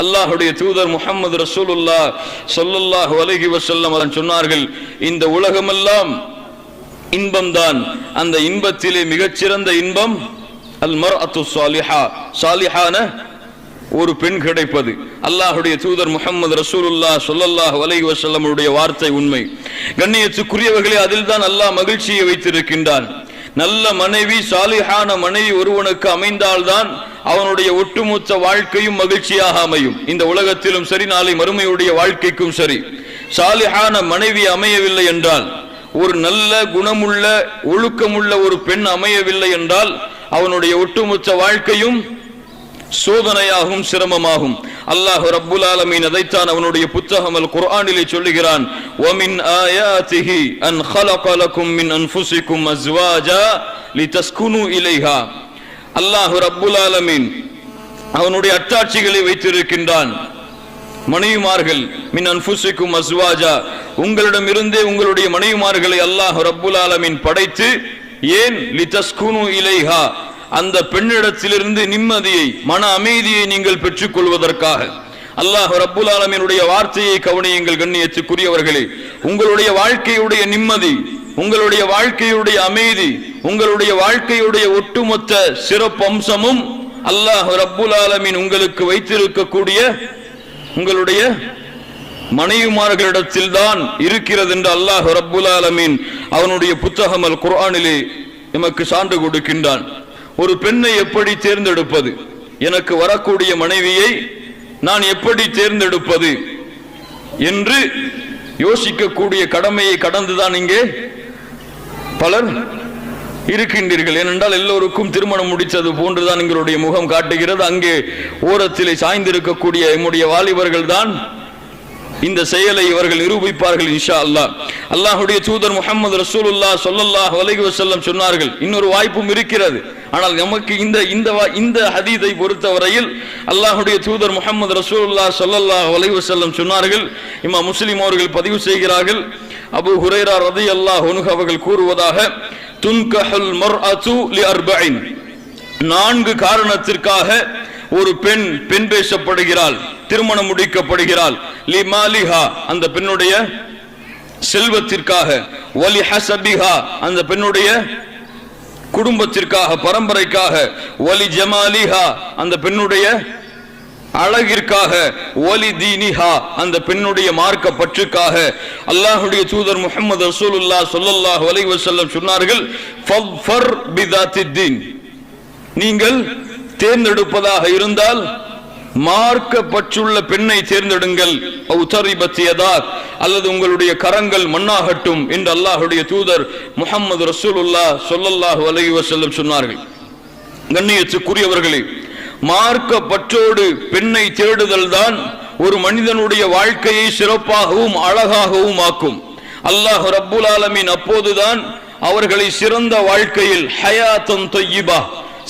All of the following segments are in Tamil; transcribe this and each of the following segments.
அல்லாஹுடைய தூதர் முகமது ரசூலுல்லா சொல்லுல்லாஹு அலைஹி வசல்லம் அதன் சொன்னார்கள் இந்த உலகமெல்லாம் இன்பம்தான். அந்த இன்பத்திலே மிகச்சிறந்த இன்பம் அல் மர்அத்து சாலிஹா சாலிஹான ஒரு பெண் கிடைப்பது. அல்லாஹுடைய தூதர் முகமது ரசூலுல்லா சொல்லல்லாஹ் வலை வசல்லமுடைய வார்த்தை உண்மை. கண்ணியத்துக்குரியவர்களே அதில் தான் அல்லாஹ் மகிழ்ச்சியை வைத்திருக்கின்றான். நல்ல மனைவி சாலிஹான மனைவி ஒருவனுக்கு அமைந்தால்தான் அவனுடைய ஒட்டுமொத்த வாழ்க்கையும் மகிழ்ச்சியாக அமையும். இந்த உலகத்திலும் சரி நாளை மறுமையுடைய வாழ்க்கைக்கும் சரி. சாலிஹான மனைவி அமையவில்லை என்றால் ஒரு நல்ல குணமுள்ள ஒழுக்கமுள்ள ஒரு பெண் அமையவில்லை என்றால் அவனுடைய ஒட்டுமொத்த வாழ்க்கையும் சோதனையாகும் சிரமமாகும். அல்லாஹ் ரப்புல் ஆலமீன் அதைத்தான் அவனுடைய புத்தகம் அல் குர்ஆனிலே சொல்லுகிறான் ஒமின் ஆயாதிஹி அன் ஹலகலக்கும் மின் அன்ஃபுசிக்கும் அஸ்வாஜா லிதஸ்குனு இலைஹா. அல்லாஹு ரப்புல் ஆலமீன் அவனுடைய அட்டாட்சிகளை வைத்திருக்கின்றான். மனைவிமார்கள் மின் அன்புசிக்கும் அஸ்வாஜா உங்களிடமிருந்தே உங்களுடைய மனைவிமார்களை அல்லாஹ் ரப்புல் ஆலமீன் படைத்து ஏன் லிதஸ்குனு இலைஹா அந்த பெண்ணிடத்திலிருந்து நிம்மதியை மன அமைதியை நீங்கள் பெற்றுக் கொள்வதற்காக அல்லாஹ் ரப்புல் ஆலமீனுடைய வார்த்தையை கவனியுங்கள் கண்ணியத்துக்குரியவர்களே. உங்களுடைய வாழ்க்கையுடைய நிம்மதி உங்களுடைய வாழ்க்கையுடைய அமைதி உங்களுடைய வாழ்க்கையுடைய ஒட்டுமொத்த சிறப்பம்சமும் அல்லாஹ் ரப்புல் ஆலமின் உங்களுக்கு வைத்திருக்கக்கூடிய உங்களுடைய மனைவிமார்களிடத்தில் தான் இருக்கிறது என்று அல்லாஹ் ரப்புல் ஆலமீன் அவனுடைய புத்தகம் அல் குர்ஆனிலே எமக்கு சான்று கொடுக்கின்றான். ஒரு பெண்ணை எப்படி தேர்ந்தெடுப்பது? எனக்கு வரக்கூடிய மனைவியை நான் எப்படி தேர்ந்தெடுப்பது? என்று யோசிக்கக்கூடிய கடமையை கடந்துதான் இங்கே பலர் இருக்கின்றீர்கள். ஏனென்றால் எல்லோருக்கும் திருமணம் முடித்தது போன்றுதான் எங்களுடைய முகம் காட்டுகிறது. அங்கே ஓரத்திலே சாய்ந்திருக்கக்கூடிய எம்முடைய வாலிபர்கள் தான் இந்த செயலை இவர்கள் நிரூபிப்பார்கள் இன்ஷா அல்லாஹ் அல்லாஹுடைய தூதர் முகமது ரசூலுல்லாஹ் சொல்லல்லாஹ் வலைகு வசல்லம் சொன்னார்கள் இன்னொரு வாய்ப்பும் இருக்கிறது. ஆனால் நமக்கு இந்த இந்த வா- இந்த ஹதீதை பொறுத்தவரையில் அல்லாஹுடைய தூதர் முகமது ரசூலுல்லா சொல்லல்லாஹ் வலைகு வசல்லம் சொன்னார்கள் இம்மா முஸ்லிம் அவர்கள் பதிவு செய்கிறார்கள். அபூ ஹுரைரா அல்லாஹ் ஒனுக அவர்கள் கூறுவதாக துன்கஹுல் மர்அத்து லி அர்பஇன் நான்கு காரணத்திற்காக ஒரு பெண் பெண் பேசப்படுகிறாள் திருமணம் முடிக்கப்படுகிறாள். லிமாலிஹா அந்த பெண்ணுடைய செல்வத்திற்காக. வலி ஹசபிஹா அந்த பெண்ணுடைய குடும்பத்திற்காக பரம்பரைக்காக. வலி ஜமாலிஹா அந்த பெண்ணுடைய அழகிற்காக ஒலி தீனிஹா அந்த பெண்ணுடைய மார்க்க பற்றுக்காக அல்லாஹுடைய தூதர் முகமது ரசூலுல்லா சொல்லல்லாஹ் அலைஹி வசல்லம் சொன்னார்கள் நீங்கள் தேர்ந்தெடுப்பதாக இருந்தால் மார்க்க பற்றுள்ள பெண்ணை தேர்ந்தெடுங்கள். உத்தரிபத்தியதா அல்லது உங்களுடைய கரங்கள் மண்ணாகட்டும் என்று அல்லாஹுடைய தூதர் முகமது ரசூலுல்லா சொல்லல்லாஹ் அலைஹி வசல்லம் சொன்னார்கள். கண்ணியத்துக்குரியவர்களே மார்க்க பற்றோடு பெண்ணை தேடுதல் தான் ஒரு மனிதனுடைய வாழ்க்கையை சிறப்பாகவும் அழகாகவும் ஆக்கும் அல்லாஹ் ரப்புல் ஆலமின் அப்போதுதான் அவர்களை சிறந்த வாழ்க்கையில் ஹயாத்தம் தொய்யிபா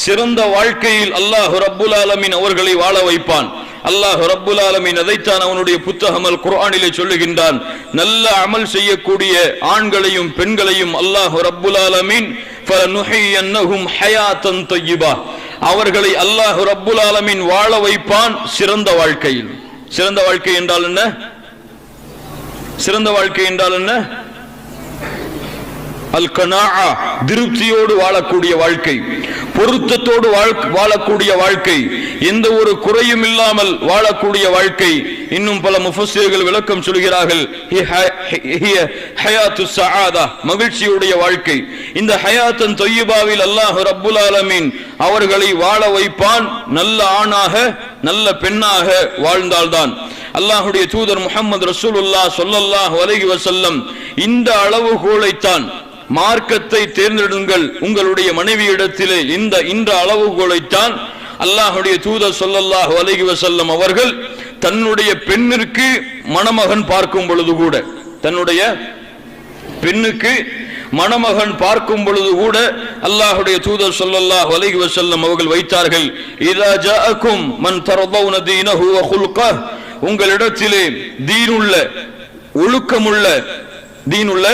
சிறந்த வாழ்க்கையில் அல்லாஹ் ரப்புல் ஆலமின் அவர்களை வாழ வைப்பான். அல்லாஹ் ரப்புல் ஆலமின் அதைத்தான் அவனுடைய புத்தகம் அல் குர்ஆனிலே சொல்லுகின்றான். நல்ல அமல் செய்யக்கூடிய ஆண்களையும் பெண்களையும் அல்லாஹ் ரப்புல் ஆலமீன் ஃபலனுஹியன்னஹும் ஹயாத்தன் தொய்யிபா அவர்களை அல்லாஹ் ரப்புல் ஆலமின் வாழ வைப்பான் சிறந்த வாழ்க்கையில். சிறந்த வாழ்க்கை என்றால் என்ன? சிறந்த வாழ்க்கை என்றால் என்ன? அல் கனாஆ திருப்தியோடு வாழக்கூடிய வாழ்க்கை பொருத்தத்தோடு வாழ்- வாழக்கூடிய வாழ்க்கை எந்த ஒரு குறையும் இல்லாமல் வாழக்கூடிய வாழ்க்கை. இன்னும் பல முஃபஸ்ஸிர்கள் விளக்கம் சொல்கிறார்கள் ஹி ஹ- ஹிய ஹயாத்து மகிழ்ச்சியுடைய வாழ்க்கை. இந்த ஹயாத்தன் தொய்யுபாவில் அல்லாஹ் ரப்புல் ஆலமீன் அவர்களை வாழ வைப்பான் நல்ல ஆணாக நல்ல பெண்ணாக வாழ்ந்தால்தான். அல்லாஹுடைய தூதர் முகமது ரசூலுல்லாஹ் சொல்லல்லாஹ் வலகி வசல்லம் இந்த அளவுகோலைத்தான் மார்க்கத்தை தேர்ந்தெடுங்கள். உங்களுடைய மனைவியிடத்திலே இந்த இந்த அளவுகோலைத்தான் அல்லாஹுடைய தூத ஸல்லல்லாஹு அலகி வசல்லம் அவர்கள் தன்னுடைய பெண்ணிற்கு மணமகன் பார்க்கும் பொழுது கூட தன்னுடைய பெண்ணுக்கு மணமகன் பார்க்கும் பொழுது கூட அல்லாஹுடைய தூதர் சொல்லல்லாஹ் அலைஹி வசல்லம் அவர்கள் வைத்தார்கள். இதா ஜாஅக்கும் மன் தரதவுன தீனஹு வ குல்கஹ். உங்களிடத்திலே தீனுள்ள ஒழுக்கமுள்ள தீனுள்ள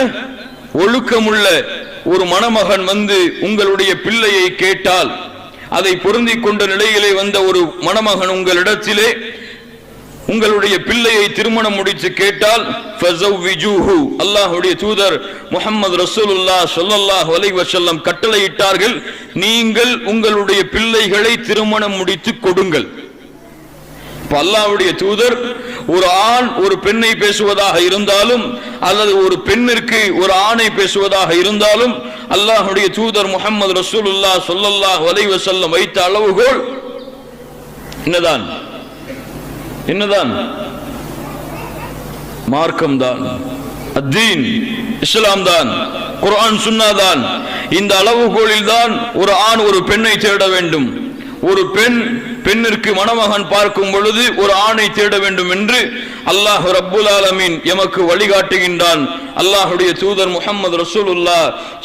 ஒழுக்கமுள்ள ஒரு மணமகன் வந்து உங்களுடைய பிள்ளையை கேட்டால் அதை பொருந்திக் கொண்ட நிலையிலே வந்த ஒரு மணமகன் உங்களிடத்திலே உங்களுடைய பிள்ளையை திருமணம் முடித்து கேட்டால் அல்லாஹுடைய தூதர் முகமது ரசூலுல்லா சொல்லல்லாஹ் வலைவசல்லம் கட்டளையிட்டார்கள் நீங்கள் உங்களுடைய பிள்ளைகளை திருமணம் முடித்து கொடுங்கள். இப்ப தூதர் ஒரு ஆண் ஒரு பெண்ணை பேசுவதாக இருந்தாலும் அல்லது ஒரு பெண்ணிற்கு ஒரு ஆணை பேசுவதாக இருந்தாலும் அல்லாஹுடைய தூதர் முகமது ரசூலுல்லா சொல்லல்லா வலைவ செல்லம் வைத்த அளவுகோல் என்னதான்? என்னதான்? மார்க்கம்தான். அத்தீன் இஸ்லாம் தான் குரான் சுன்னாதான். இந்த அளவுகோலில் தான் ஒரு ஆண் ஒரு பெண்ணை தேட வேண்டும். ஒரு பெண் பெண்ணிற்கு மணமகன் பார்க்கும் பொழுது ஒரு ஆணை தேட வேண்டும் என்று அல்லாஹ் ரப்புல் ஆலமீன் எமக்கு வழிகாட்டுகின்றான். அல்லாஹுடைய தூதர் முகமது ரசூலுல்லா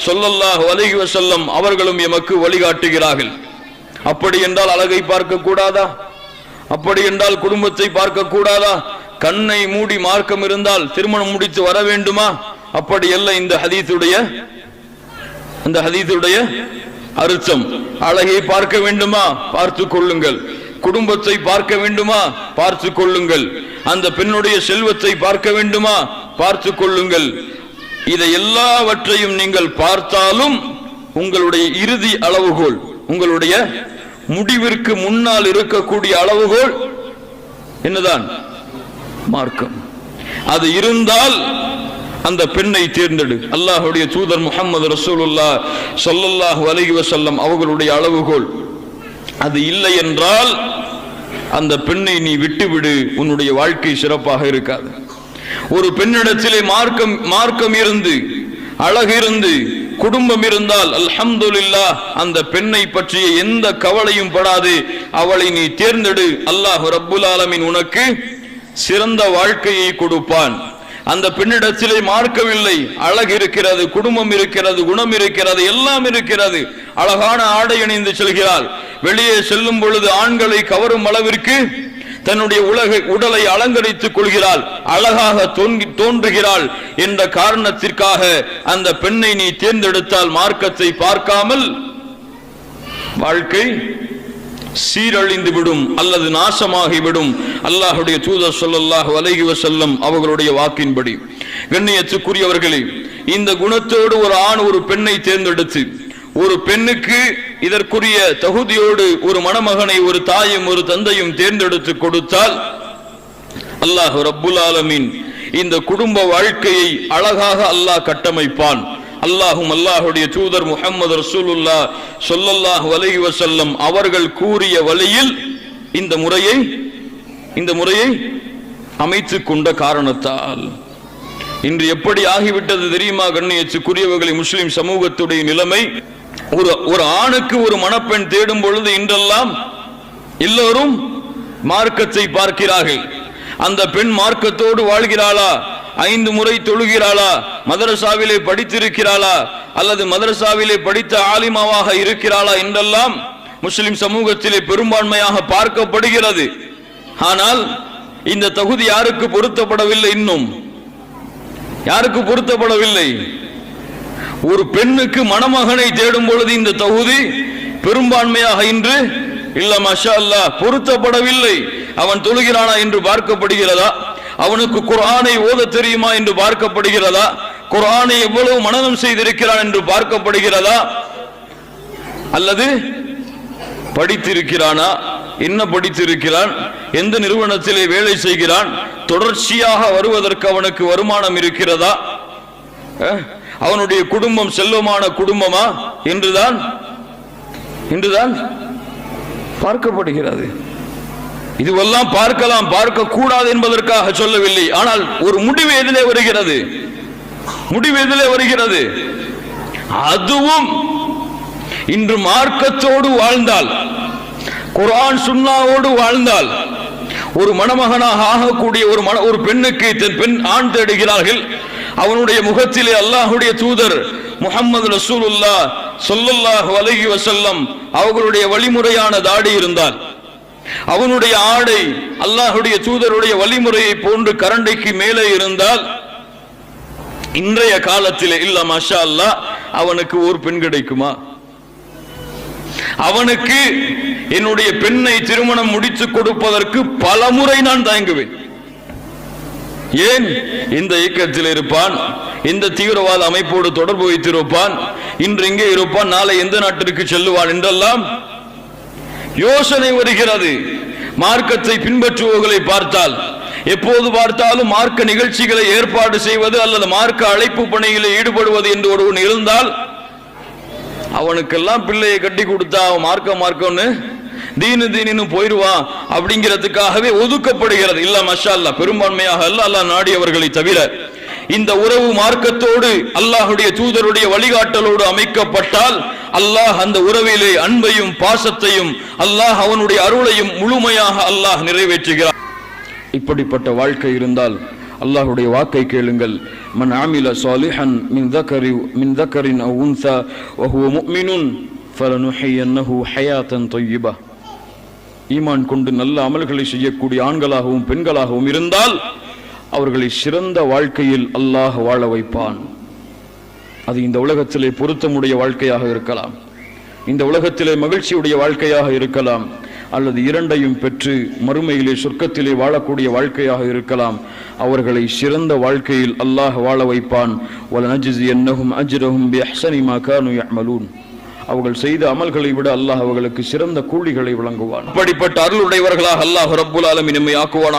சொல்லல்லாஹ் அலைஹி வசல்லம் அவர்களும் எமக்கு வழிகாட்டுகிறார்கள். அப்படி என்றால் அழகை பார்க்க கூடாதா? அப்படி என்றால் குடும்பத்தை பார்க்க கூடாதா? கண்ணை மூடி மார்க்கம் இருந்தால் திருமணம் முடித்து வர வேண்டுமா? அப்படி அல்ல இந்த ஹதீத்துடைய அந்த ஹதீத்துடைய அர்த்தம் அழகை பார்க்க வேண்டுமா? பார்த்து கொள்ளுங்கள். குடும்பத்தை பார்க்க வேண்டுமா? பார்த்து கொள்ளுங்கள். அந்த பெண்ணுடைய செல்வத்தை பார்க்க வேண்டுமா? பார்த்து கொள்ளுங்கள். இதை எல்லாவற்றையும் நீங்கள் பார்த்தாலும் உங்களுடைய இறுதி அளவுகோல் உங்களுடைய முடிவிற்கு முன்னால் இருக்கக்கூடிய அளவுகோல் என்னதான்? மார்க்கம். அது இருந்தால் அந்த பெண்ணை தேர்ந்தெடு. அல்லாஹுடைய தூதர் முகமது ரசூலுல்லாஹ் சொல்லல்லாஹ் அலைஹி வசல்லம் அவர்களுடைய அளவுகோல். அது இல்லை என்றால் அந்த பெண்ணை நீ விட்டுவிடு. உன்னுடைய வாழ்க்கை சிறப்பாக இருக்காது. ஒரு பெண்ணிடத்திலே மார்க்கம் மார்க்கம் இருந்து அழகு இருந்து குடும்பம் இருந்தால் அல்ஹம்துல்லா அந்த பெண்ணை பற்றிய எந்த கவலையும் படாது. அவளை நீ தேர்ந்தெடு. அல்லாஹ் ரப்புல் ஆலமின் உனக்கு சிறந்த வாழ்க்கையை கொடுப்பான். அந்த பெண்ணிடத்திலே மார்க்கவில்லை. அழகு இருக்கிறது குடும்பம் இருக்கிறது குணம் இருக்கிறது எல்லாம் இருக்கிறது. அழகான ஆடை அணிந்து செல்கிறாள். வெளியே செல்லும் பொழுது ஆண்களை கவரும் அளவிற்கு தன்னுடைய உலக உடலை அலங்கரித்துக் கொள்கிறாள். அழகாக தோன்றி- தோன்றுகிறாள் என்ற காரணத்திற்காக அந்த பெண்ணை நீ தேர்ந்தெடுத்தால் மார்க்கத்தை பார்க்காமல் வாழ்க்கை சீரழிந்து விடும் அல்லது நாசமாகி விடும் தூதர் ஸல்லல்லாஹு அலைஹி வஸல்லம் அவர்களுடைய வாக்கின்படி. கண்ணியத்துக்குரியவர்களே இந்த குணத்தோடு ஒரு ஆண் ஒரு பெண்ணை தேர்ந்தெடுத்து ஒரு பெண்ணுக்கு இதற்குரிய தகுதியோடு ஒரு மணமகனை ஒரு தாயும் ஒரு தந்தையும் தேர்ந்தெடுத்து கொடுத்தால் அல்லாஹ் ரப்புல் ஆலமீன் இந்த குடும்ப வாழ்க்கையை அழகாக அல்லாஹ் கட்டமைப்பான். அல்லாஹும் அல்லாஹுடைய தூதர் முகமது ரசூலுல்லா சொல்லல்லாஹ் வலை வசல்லம் அவர்கள் கூறிய வழியில் இந்த முறையை இந்த முறையை அமைத்து கொண்ட காரணத்தால் இன்று எப்படி ஆகிவிட்டது தெரியுமா கண்ணியச்சுக்குரியவர்களை முஸ்லிம் சமூகத்துடைய நிலைமை? ஒரு ஒரு ஆணுக்கு ஒரு மணப்பெண் தேடும் பொழுது இன்றெல்லாம் எல்லோரும் மார்க்கத்தை பார்க்கிறார்கள். அந்த பெண் மார்க்கத்தோடு வாழ்கிறாளா? ஐந்து முறை தொழுகிறாளா? மதரசாவிலே படித்திருக்கிறாளா? அல்லது மதரசாவிலே படித்த ஆலிமாவாக இருக்கிறாளா என்றெல்லாம் முஸ்லிம் சமூகத்திலே பெரும்பான்மையாக பார்க்கப்படுகிறது. ஆனால் இந்த தகுதி யாருக்கு பொருத்தப்படவில்லை இன்னும்? யாருக்கு பொருத்தப்படவில்லை? ஒரு பெண்ணுக்கு மணமகனை தேடும் பொழுது இந்த தகுதி பெரும்பான்மையாக இன்று இல்ல மஷா அல்லாஹ் பொருத்தப்படவில்லை. அவன் தொழுகிறானா என்று பார்க்கப்படுகிறதா? அவனுக்கு குர்ஆனை ஓத தெரியுமா என்று பார்க்கப்படுகிறதா? குரானை எவ்வளவு மனநம் செய்திருக்கிறான் என்று பார்க்கப்படுகிறதா? அல்லது படித்திருக்கிறானா? என்ன படித்திருக்கிறான்? எந்த நிறுவனத்திலே வேலை செய்கிறான்? தொடர்ச்சியாக வருவதற்கு அவனுக்கு வருமானம் இருக்கிறதா? அவனுடைய குடும்பம் செல்வமான குடும்பமா? என்றுதான் என்றுதான் பார்க்கப்படுகிறது. இதுவெல்லாம் பார்க்கலாம் பார்க்க கூடாது என்பதற்காக சொல்லவில்லை. ஆனால் ஒரு முடிவு எதிலே வருகிறது. முடிவு எதிலே வருகிறது. அதுவும் இன்று மார்க்கத்தோடு வாழ்ந்தால் குரான் சுன்னாவோடு வாழ்ந்தால் ஒரு மணமகனாக ஆகக்கூடிய ஒரு மன ஒரு பெண்ணுக்கு தன் பெண் ஆண் தேடுகிறார்கள். அவனுடைய முகத்திலே அல்லாஹுடைய தூதர் முகமது ரசூலுல்லாஹ் சொல்லுல்லாஹ் வலகி வசல்லம் அவர்களுடைய வழிமுறையான தாடி இருந்தால் அவனுடைய ஆடை அல்லாஹுடைய தூதருடைய வழிமுறையை போன்று கரண்டைக்கு மேலே இருந்தால் இன்றைய காலத்தில் இல்ல மஷா அல்லாஹ் அவனுக்கு ஒரு பெண் கிடைக்குமா? அவனுக்கு என்னுடைய பெண்ணை திருமணம் முடித்து கொடுப்பதற்கு பல முறை நான் தயங்குவேன். ஏன்? இந்த இயக்கத்தில் இருப்பான் இந்த தீவிரவாத அமைப்போடு தொடர்பு வைத்திருப்பான் இன்று இங்கே இருப்பான் நாளை எந்த நாட்டிற்கு செல்லுவான் என்றெல்லாம் யோசனை வருகிறது. மார்க்கத்தை பின்பற்றுபவர்களை பார்த்தால் எப்போது பார்த்தாலும் மார்க்க நிகழ்ச்சிகளை ஏற்பாடு செய்வது அல்லது மார்க்க அழைப்பு பணியில் ஈடுபடுவது என்று ஒருவன் இருந்தால் அவனுக்கெல்லாம் பிள்ளையை கட்டி கொடுத்தா அவன் மார்க்க மார்க்கம்னு தீனு தீனு போயிடுவான் அப்படிங்கிறதுக்காகவே ஒதுக்கப்படுகிறது. இல்ல மஷா அல்லா பெரும்பான்மையாக அல்ல அல்ல நாடியவர்களை தவிர. இந்த உறவு மார்க்கத்தோடு அல்லாஹுடைய தூதருடைய வழிகாட்டலோடு அமைக்கப்பட்டால் அல்லாஹ் அந்த உறவிலே அன்பையும் பாசத்தையும் அல்லாஹ் அவனுடைய அருளையும் முழுமையாக அல்லாஹ் நிறைவேற்றுகிறார் இப்படிப்பட்ட வாழ்க்கை இருந்தால் அல்லாஹுடைய வாக்கை கேளுங்கள். மன் ஆமில சாலிஹன் மின் தக்கரி மின் தக்கரின் அவ் உன்சா வஹுவ முஃமினுன் ஃபலனுஹியன்னஹு ஹயாத்தன் தொய்யிபா. ஈமான் கொண்டு நல்ல அமல்களை செய்யக்கூடிய ஆண்களாகவும் பெண்களாகவும் இருந்தால் அவர்களை சிறந்த வாழ்க்கையில் அல்லாஹ் வாழ வைப்பான். அது இந்த உலகத்திலே பொருத்தமுடைய வாழ்க்கையாக இருக்கலாம். இந்த உலகத்திலே மகிழ்ச்சியுடைய வாழ்க்கையாக இருக்கலாம். அல்லது இரண்டையும் பெற்று மறுமையிலே சொர்க்கத்திலே வாழக்கூடிய வாழ்க்கையாக இருக்கலாம். அவர்களை சிறந்த வாழ்க்கையில் அல்லாஹ் வாழ வைப்பான். வல அஜ்ரஹும் அவர்கள் செய்த அமல்களை விட அல்லாஹ் அவர்களுக்கு சிறந்த கூலிகளை வழங்குவான். அப்படிப்பட்ட அருளுடையவர்களாக அல்லாஹ் ரப்புல் ஆலமி நம்மை ஆக்குவானா?